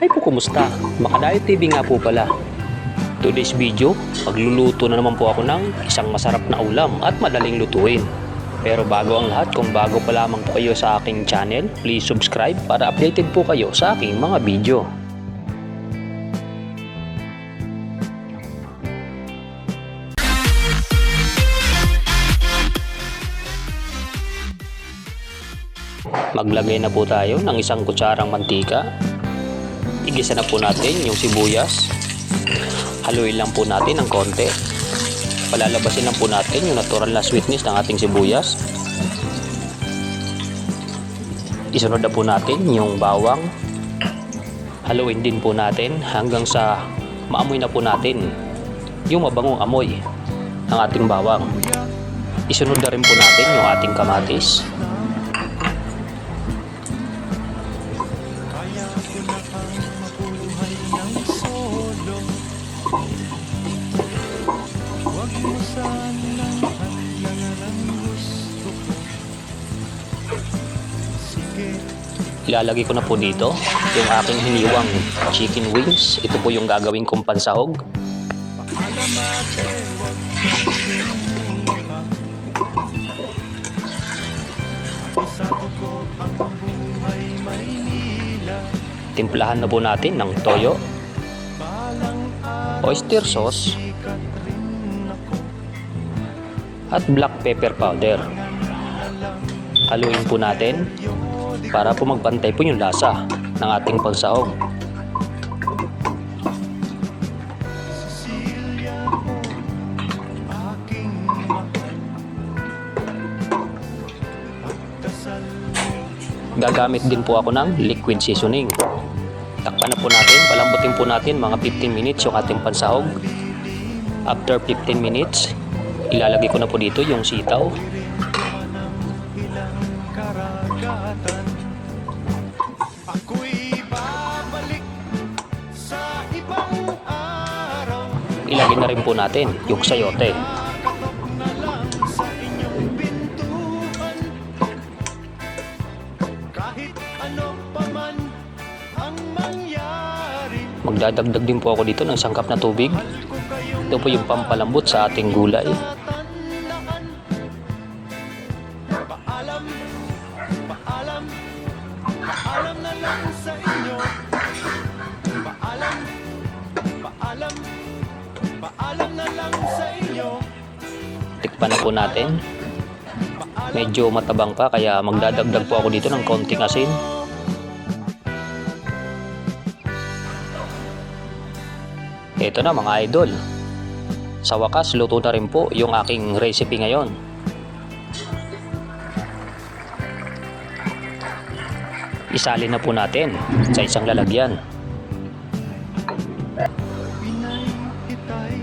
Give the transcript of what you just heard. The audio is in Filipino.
Ay po, kumusta? Makadayo TV nga po pala. Today's video, magluluto na naman po ako ng isang masarap na ulam at madaling lutuin. Pero bago ang lahat, kung bago pa lamang po kayo sa aking channel, please subscribe para updated po kayo sa aking mga video. Maglagay na po tayo ng isang kutsarang mantika. Igisa na po natin yung sibuyas. Haluin lang po natin ng konti. Palalabasin lang po natin yung natural na sweetness ng ating sibuyas. Isunod na po natin yung bawang. Haluin din po natin hanggang sa maamoy na po natin yung mabangong amoy ng ating bawang. Isunod na rin po natin yung ating kamatis. Ilalagay ko na po dito yung aking hiniwang chicken wings. Ito po yung gagawin kong pansahog. Timplahan na po natin ng toyo, oyster sauce, at black pepper powder. Haluin po natin para po magpantay po yung lasa ng ating pansahog. Gagamit din po ako ng liquid seasoning. Takpan na po natin, palambutin po natin mga 15 minutes yung ating pansahog. After 15 minutes, ilalagay ko na po dito yung sitaw. Ilagay na rin po natin yung sayote. Magdadagdag din po ako dito ng sangkap na tubig. Ito po yung pampalambot sa ating gulay. Paalam, paalam, paalam na lang sa inyo Tikpan na po natin. Medyo matabang pa kaya magdadagdag po ako dito ng konting asin. Ito na mga idol. Sa wakas, luto na rin po yung aking recipe ngayon. Isalin na po natin sa isang lalagyan.